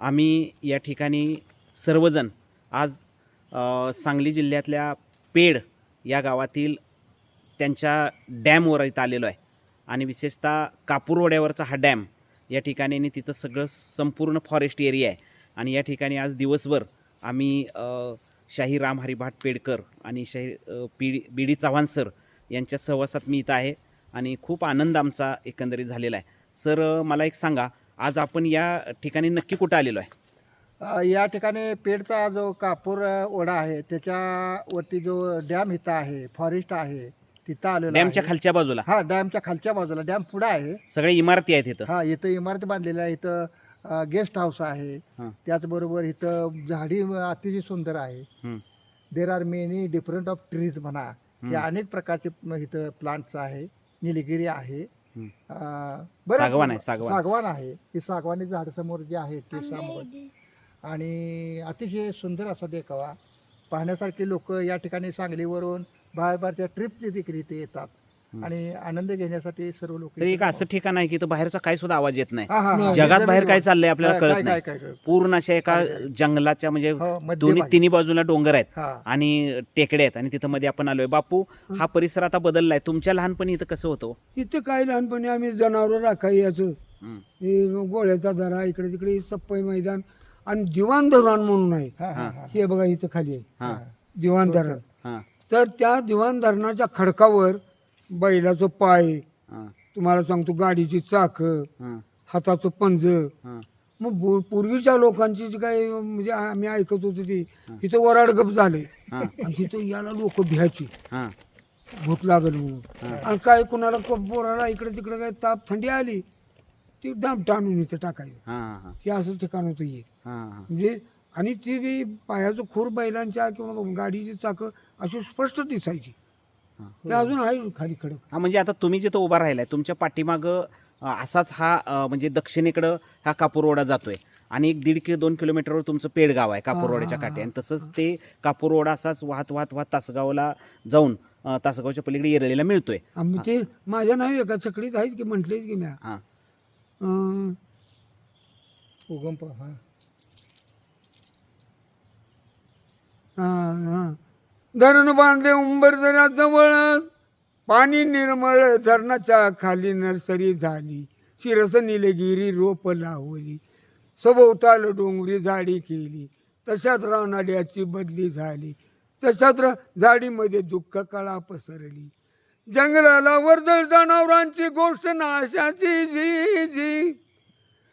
आम्ही या ठिकाणी सर्वजण आज सांगली जिल्ह्यातल्या पेड या गावातील त्यांच्या डॅमवर इथं आलेलो आहे. आणि विशेषतः कापूरवड्यावरचा हा डॅम या ठिकाणी आणि तिथं सगळं संपूर्ण फॉरेस्ट एरिया आहे. आणि या ठिकाणी आज दिवसभर आम्ही शाही राम हरिभाट पेडकर आणि शाही PD P B D Chavan sir यांच्या सहवासात मी इथं आहे. आणि खूप आनंद आमचा एकंदरीत झालेला आहे. सर मला एक सांगा आज आपण या ठिकाणी नक्की कुठं आलेलो आहे? अ, या ठिकाणी पेडचा जो कापूर अ, ओढा आहे त्याच्यावरती जो डॅम इथं आहे फॉरेस्ट आहे तिथं आलेलो डॅमच्या आहे. खालच्या बाजूला? हा डॅमच्या खालच्या बाजूला. डॅम पुढे आहे. सगळ्या इमारती आहेत इथं? हा इथं इमारत बांधलेल्या आहे इथं गेस्ट हाऊस आहे. हा. त्याचबरोबर इथं झाडी अतिशय सुंदर आहे. हम्म. There are many different of trees म्हणा. हे. अनेक प्रकारचे म- इथं प्लांट्स आहे. निलगिरी आहे. बरं- सागवान आहे, सागवान. सागवान आहे. ही सागवानी झाड समोर जे आहे ते समोर आणि अतिशय सुंदर असा देखावा. पाहण्यासारखे लोक या ठिकाणी सांगलीवरून बाहेर बाहेरच्या ट्रिपचे देखील इथे येतात. आणि आनंद घेण्यासाठी सर्व लोक तर एक असं ठिकाण आहे की इथं बाहेरचा काही सुद्धा आवाज येत नाही. हा, हा, हा. जगात बाहेर काय चाललंय आपल्याला कळत नाही. पूर्ण अशा एका जंगलाच्या म्हणजे हो. दोन्ही तिन्ही बाजूला डोंगर आहेत. हा. आणि टेकडे आहेत आणि तिथं मध्ये आपण आलोय. बापू हा परिसर आता बदललाय. तुमच्या लहानपणी इथं कसं होतं? इथं काय लहानपणी आम्ही जनावर राखाई याचं हम्म. हे गोळ्याचा दरा इकडे तिकडे सप्पई मैदान आणि दिवाण धरण म्हणून आहे. हा, बघा इथं खाली आहे. हा. दिवाण धरण. हा. तर त्या दिवाण धरणाच्या खडकावर बैलाचं पाय हा. तुम्हाला सांगतो गाडीची चाक हा. हाताचं पंज. हा. मग बु- पूर्वीच्या लोकांची जी काय म्हणजे आम्ही ऐकत होतो ती तिथं वराडगप झाले. हा. आणि तिथं याला लोक भ्यायची. हा. भूत लागल म्हणून. आणि काय कुणाला क- पोराला इकडे तिकडे काय ताप थंडी आली ती दाम टाणून इथं टाकायचं. हा हा. हे असं ठिकाण होतं हे. हा हा. म्हणजे आणि ती बी पायाचं खूर बैलांच्या किंवा गाडीची चाकं अशी स्पष्ट दिसायची. ते अजून आहे खाली खडक हा म्हणजे आता तुम्ही जिथं उभा राहिलाय तुमच्या पाठीमाग असाच हा अ, म्हणजे दक्षिणेकडं हा कापूरवाडा जातोय. आणि एक दीड किलो दोन किलोमीटरवर तुमचं पेडगाव आहे कापूरवाड्याच्या काठी. आणि तसंच ते कापूरवाडा असाच वाहत वाहत वाहत तासगावला जाऊन अ, तासगावच्या पलीकडे येरळीला मिळतोय. आम्ही ते माझ्या नावे एका चकडीत आहेत की म्हटलेच की म्या. हा. अं, उगम हा. हा, हा. धरण बांधले उंबर जवळ. पाणी निर्मळ धरणाच्या खाली नर्सरी झाली. शिरस निलगिरी रोप लावली. सभोवताल डोंगरी झाडी केली. तशात रानाड्याची बदली झाली. तशात र- झाडीमध्ये दुःख कळा पसरली. जंगलाला वर्दळ जनावरांची गोष्ट नाशाची जी जी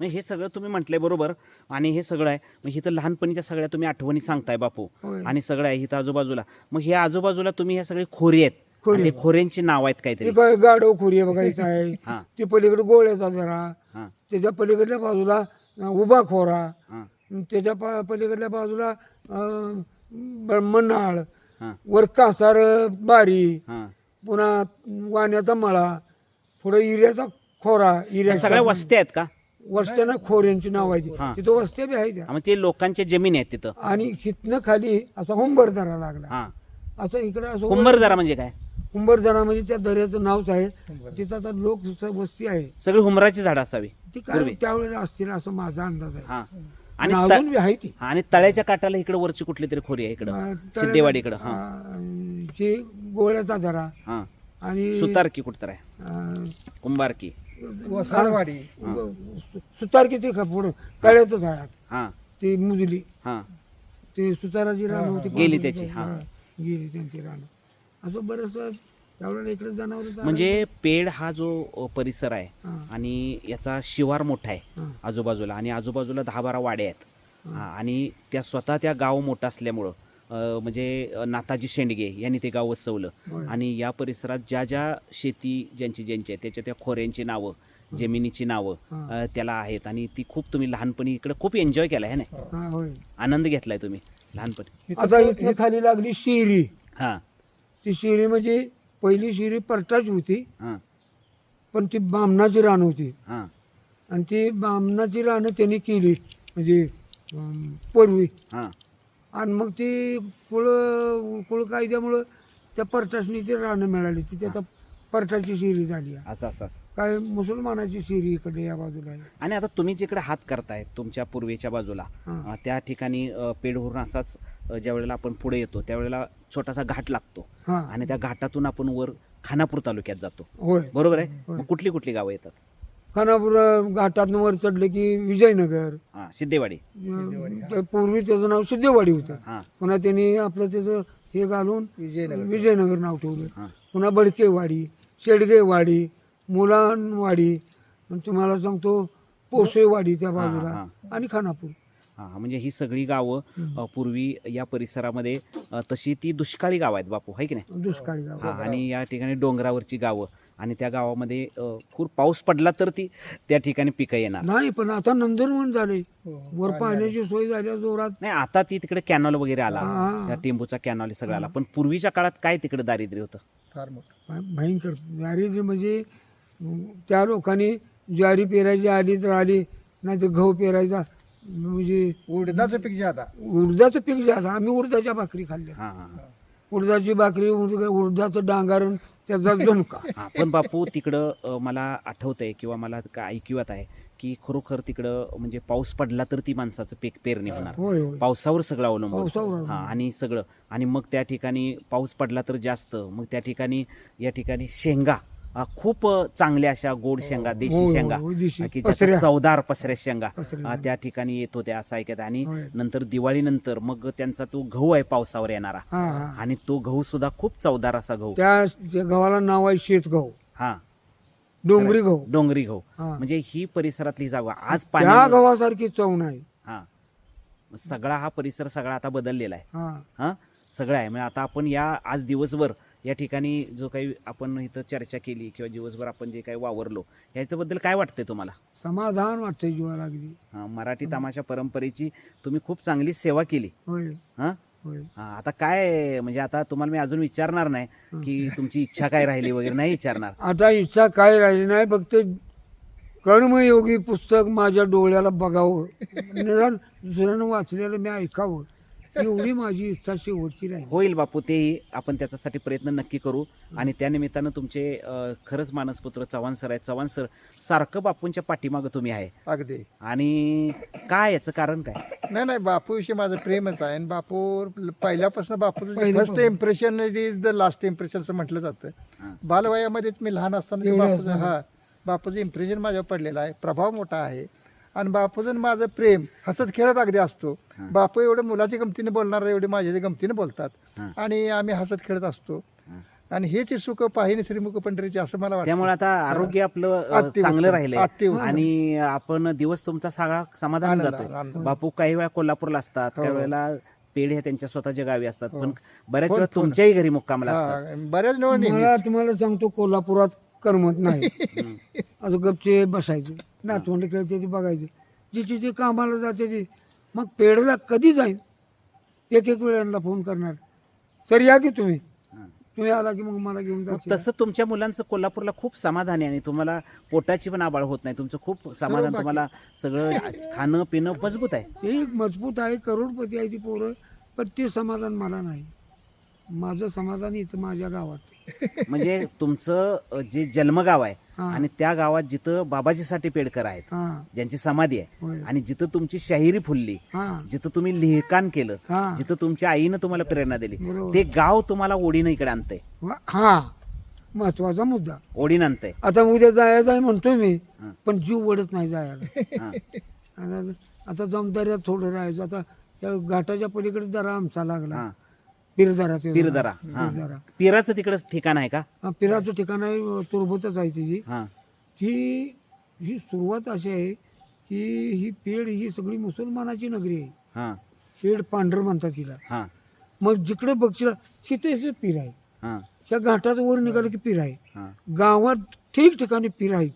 मग हे सगळं तुम्ही म्हटलंय बरोबर. आणि हे सगळं आहे. मग इथं लहानपणीच्या सगळ्या तुम्ही आठवणी सांगताय बापू. होय. आणि सगळं आहे इथं आजूबाजूला. मग हे आजूबाजूला तुम्ही ह्या सगळे खोरी आहेत. खोरी. आणि ते खोऱ्यांची नाव आहेत काहीतरी. गाडव खुरी आहे बघा इथं आहे. ते पलीकडे गोळ्याचा जरा. हा. त्याच्या पलीकडल्या बाजूला अं, उभा खोरा. हा. त्याच्या पा पलीकडल्या बाजूला अं, ब्रह्मनाळ हा. वर कासार बारी. हा. पुन्हा वाण्याचा मळा. पुढे इऱ्याचा खोरा या इऱ्या सगळ्या वस्त्या आहेत का? वस्त्यानं खोऱ्यांची नाव आहे ती. हा. तिथं वस्त्या बी आहे त्या. हा, मग ते लोकांच्या जमीन आहेत तिथं. आणि हितनं खाली असा हुंबरदरा लागला. हा. असं इकडे असं कुंभरदरा म्हणजे काय? हुंबरदरा म्हणजे त्या दऱ्याचं नावच आहे. तिथं आता लोक वस्ती आहे. सगळी हुमराची झाडं असावी ती काय पूर्वी. त्यावेळेला असतील असं माझा अंदाज आहे. हा. आणि आणि अजून बी आहे ती. आणि तळ्याच्या काटाला इकडे वरची कुठली तरी खोरी आहे इकडं. हा अं, हे. गोळ्याचा हा. आणि सुतार की कुठतर आहे. अं, कुंभार की वसारवाडी सुतार किती का पुढं तळ्यातच आहे आत. हा. ती मुजली. हा. ते सुताराची रान होती. गेली त्याची, हा. गेली त्यांची रान. असं बरंच त्यावेळेला इकडे जनावर म्हणजे पेड हा जो परिसर आहे. आणि याचा शिवार मोठा आहे. आजूबाजूला. आणि आजूबाजूला दहा बारा वाड्या आहेत. आणि त्या स्वतः त्या गाव मोठं असल्यामुळं म्हणजे नाताजी शेंडगे यांनी ते गाव वसवलं. आणि या परिसरात ज्या ज्या शेती ज्यांची ज्यांची आहे त्याच्या त्या खोऱ्यांची नावं जमिनीची नावं त्याला आहेत. आणि ती खूप तुम्ही लहानपणी इकडे खूप एन्जॉय केला आहे ना? हा होय. आनंद घेतलाय तुम्ही लहानपणी. आता इथे खाली लागली शिरी. हां. ती शिरी म्हणजे पहिली शिरी परटाची होती. हां. पण ती बामणाची रान होती. हां. आणि ती बामणाची रानं त्यांनी केली. म्हणजे पूर्वी हां. आणि मग ती कुळ कुळ कायद्यामुळं त्या परटासनी ती रानं मिळाली. ती त्याचा परसाची शिरी झाली. आहे. असं असं असं. काय मुसलमानाची शिरी इकडे या बाजूला आहे. आणि आता तुम्ही जिकडे हात करताय तुमच्या पूर्वेच्या बाजूला हां. अं, त्या ठिकाणी अं, असाच अं, ज्या वेळेला आपण पुढे येतो त्यावेळेला छोटासा घाट लागतो. हां. आणि त्या घाटातून आपण वर खानापूर तालुक्यात जातो. होय. बरोबर आहे. मग कुठली कुठली गावं येतात? खानापूर घाटातनं वर चढले की विजयनगर. हां सिद्धेवाडी. अं, पूर्वी त्याचं नाव सिद्धेवाडी होतं. हां. पुन्हा त्यांनी आपलं त्याचं हे घालून विजयनगर. विजयनगर नाव ठेवलं. पुन्हा बडकेवाडी शेडगेवाडी मुलांवाडी आणि तुम्हाला सांगतो पोसेवाडी त्या हां, बाजूला. आणि खानापूर. हां म्हणजे ही सगळी गावं अं, पूर्वी या परिसरामध्ये अं, तशी ती दुष्काळी गावं आहेत बापू आहे की नाही? दुष्काळी गाव. हां आणि या ठिकाणी डोंगरावरची गावं आणि त्या गावामध्ये खूप पाऊस पडला तर ती त्या ठिकाणी पिकं येणार. नाही पण आता नंदनवन झाले. हो, वर पाण्याची सोय झाल्या जोरात. नाही आता ती तिकडे कॅनॉल वगैरे आला. त्या टेंबूचा कॅनॉल सगळं आला. पण पूर्वीच्या काळात काय तिकडे दारिद्र्य होतं? फार मोठं. भयंकर. दारिद्र्य म्हणजे त्या लोकांनी ज्वारी पेरायची आली तर आली नाही तर गहू पेरायचा. म्हणजे उडदाचं पीक ज्यादा उडदाचं पीक जास्त आम्ही उडदाच्या भाकरी खाल्ल्या. उडदाची भाकरी उड- उडदाचं डांगारण त्याचा हां पण बापू तिकडं अं, मला आठवतंय किंवा मला काय ऐकिवात आहे की खरोखर तिकडं म्हणजे पाऊस पडला तर ती माणसाचं पीक पेरणी होणार. होय होय. पावसावर सगळं अवलंबून पावसावर हां अवलंबून. आणि सगळं. आणि मग त्या ठिकाणी पाऊस पडला तर जास्त. मग त्या ठिकाणी या ठिकाणी शेंगा. अं, खूप चांगल्या अशा गोड शेंगा देशी होय, शेंगा होय, देशी. अं, की ज्याच्या पसऱ्या. चवदार पसऱ्या शेंगा पसऱ्या. अं, त्या ठिकाणी येत होत्या असं ऐकत. आणि होय. नंतर दिवाळीनंतर मग त्यांचा तो गहू आहे पावसावर येणारा. हा हा. आणि तो गहू सुद्धा खूप चवदार असा गहू. त्या त्या गव्हाला नाव आहे शेत गहू हा. डोंगरी गहू. डोंगरी गहू. हा. म्हणजे ही परिसरातली जागा. आज त्या पाणी गव्हासारखी चव नाही. हा. सगळा हा परिसर सगळा आता बदललेला आहे. हा. हा? सगळं आहे. म्हणजे आता आपण या आज दिवसभर या ठिकाणी जो काही आपण इथं चर्चा केली किंवा दिवसभर आपण जे काही वावरलो याच्याबद्दल काय वाटतंय तुम्हाला? समाधान वाटतंय जीवाला अगदी. हा, मराठी तमाशा परंपरेची तुम्ही खूप चांगली सेवा केली. होय. हा? होय. हा, आता काय म्हणजे आता तुम्हाला मी अजून विचारणार नाही की तुमची इच्छा काय राहिली वगैरे नाही विचारणार. आता इच्छा काय राहिली नाही फक्त कर्मयोगी पुस्तक माझ्या डोळ्याला बघावं. निदान दुसऱ्यानं वाचलेलं मी ऐकावं. एवढी माझी इच्छा शेवटची राहिली. होईल बापू तेही आपण त्याच्यासाठी प्रयत्न नक्की करू. आणि त्या निमित्तानं तुमचे अं, खरंच मानसपुत्र चव्हाण सर आहेत. चव्हाण सर सारखं बापूंच्या पाठीमागं तुम्ही आहे. अगदी. आणि काय याचं कारण काय? नाही नाही बापूविषयी माझं प्रेमच आहे. आणि बापू पहिल्यापासून बापूचं first. Impression is the last impression असं म्हटलं हां. जातं बालवयामध्येच मी लहान असताना ते एवढं बापूचं असताना. हा बापूचं इम्प्रेशन माझ्यावर पडलेलं आहे. प्रभाव मोठा आहे. आणि बापूचं आणि माझं प्रेम हसत खेळत अगदी असतो हां. बापू एवढं मुलाच्या गमतीने बोलणार एवढे माझ्या गमतीने बोलतात हां. आणि आम्ही हसत खेळत असतो हां. आणि हेच सुख पाहिजे श्रीमुख पंढरीचे असं मला वाटतं त्यामुळे आता आरोग्य आपलं चांगलं उत्तम. आणि आपण दिवस तुमचा सगळा समाधान आनंद. बापू काही वेळा कोल्हापूरला असतात काही हो. वेळेला पेढे हे त्यांच्या स्वतःच्या गावी असतात हो. पण बऱ्याच फोन- वेळा. तुमच्याही घरी मुक्कामला असतात हा, बऱ्याच तुम्हाला सांगतो कोल्हापुरात करमत नाही. असं गपचे बसायचे नातवंड खेळते ते बघायचे. जिथे जे कामाला जाते ते मग पेढला कधी जाईल एक एक वेळाला फोन करणार. सर या की तुम्ही. तुम्ही आला की मग मला घेऊन मग जाते तसं तुमच्या मुलांचं कोल्हापूरला खूप समाधान आहे आणि तुम्हाला पोटाची पण आबाळ होत नाही. तुमचं खूप समाधान बाकी. तुम्हाला सगळं खाणं पिणं मजबूत आहे. ते एक मजबूत आहे करोडपती आहे ती पोरं पण ते समाधान मला नाही. माझं समाधान इथं माझ्या गावात. म्हणजे तुमचं जे जन्मगाव आहे हां. आणि त्या गावात जिथं बाबाजीसाठी पेडकर आहेत हां. ज्यांची समाधी आहे आणि जिथं तुमची शाहिरी फुलली हां. जिथं तुम्ही लिहिकान केलं हां. जिथं तुमच्या आईनं तुम्हाला प्रेरणा दिली बरोबर. ते गाव तुम्हाला ओढीनं इकडे आणतंय. वा- हा. महत्त्वाचा मुद्दा. ओढीनं आणतंय. आता उद्या जायचं आहे म्हणतोय मी हां. पण जीव वडत नाही जायला. हां. आणि आता जमदाऱ्यात थोडं राहायचं. आता त्या घाटाच्या पलीकडे जरा आमचा लागला. हां. पिरदारा ते पिरदरा. हां. पिरदारा. पिराचं तिकडं ठिकाण आहे का? हा, पिराचं ठिकाण आहे तुरबतच आहे तिची. हां. ही ही सुरुवात अशी आहे की ही पेड ही सगळी मुसलमानाची नगरी आहे. हां. पेड पांढर म्हणतात तिला. हां. मग जिकडे बघशील तिथे पीर आहे. हां. त्या घाटात वर निघालं की पीर आहे. हां. गावात ठीक ठिकाणी पीर आहेत.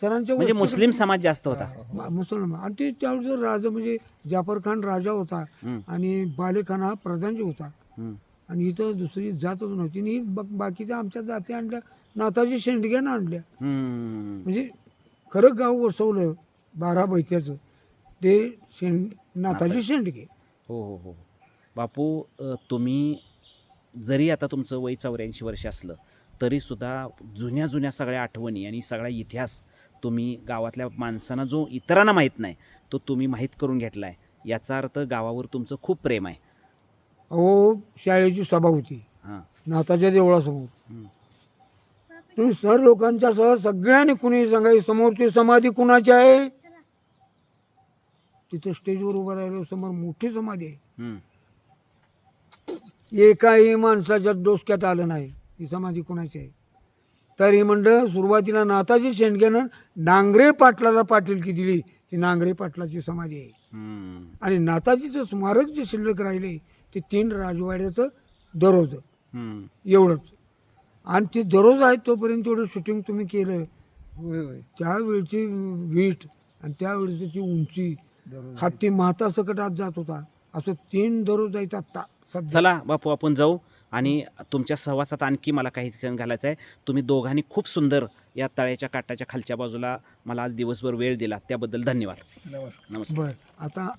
सरांच्या म्हणजे वस्तीकडे- मुस्लिम समाज जास्त होता. म- मुसलमान. आणि ते त्यावेळेस राजा म्हणजे जाफर खान राजा होता हम्म, आणि बाले खान हा प्रधानजी होता. हम्म. आणि इथं दुसरी जातच नव्हती. आणि बा- बाकीच्या आमच्या जाती आणल्या. नाताजी शेंडग्यानं आणल्या. हम्म. म्हणजे खरं गाव वसवलं बारा बैत्याचं. ते शेंड नाताजी शेंडगे. हो हो हो. बापू अ, तुम्ही जरी आता तुमचं वय चौऱ्याऐंशी वर्ष असलं तरीसुद्धा जुन्या जुन्या सगळ्या आठवणी आणि सगळा इतिहास तुम्ही गावातल्या माणसांना जो इतरांना माहीत नाही तो तुम्ही माहीत करून घेतला आहे याचा अर्थ गावावर तुमचं खूप प्रेम आहे. अहो शाळेची सभा होती. हां. नाताच्या देवळासमोर. हं. तुम्ही सर लोकांच्या सह सगळ्यांनी कुणी सांगाय समोरची समाधी कुणाची आहे? तिथं स्टेजवर उभं राहिलो समोर मोठी समाधी आहे. हं. एकाही माणसाच्या डोसक्यात आलं नाही ही समाधी कुणाची आहे? तरी म्हणलं सुरुवातीला नाताजी शेंडग्यानं नांगरे पाटलाला पाटीलकी दिली ती नांगरे पाटलाची समाधी आहे. हं. आणि नाताजीचं स्मारक जे शिल्लक राहिले ते तीन राजवाड्याचं दररोज हं. एवढंच. आणि ते दररोज आहे तोपर्यंत तेवढं शूटिंग तुम्ही केलं. त्यावेळची वीट आणि त्यावेळची उंची दररोज हत्ती माता सकट आत जात होता. असं तीन दररोज जायचं आत्ता चला बापू आपण जाऊ. आणि तुमच्या सहवासात आणखी मला काही क्षण घालायचं आहे. तुम्ही दोघांनी खूप सुंदर या तळ्याच्या काटाच्या खालच्या बाजूला मला आज दिवसभर वेळ दिला. त्याबद्दल धन्यवाद. नमस्कार. नमस्कार बर. आता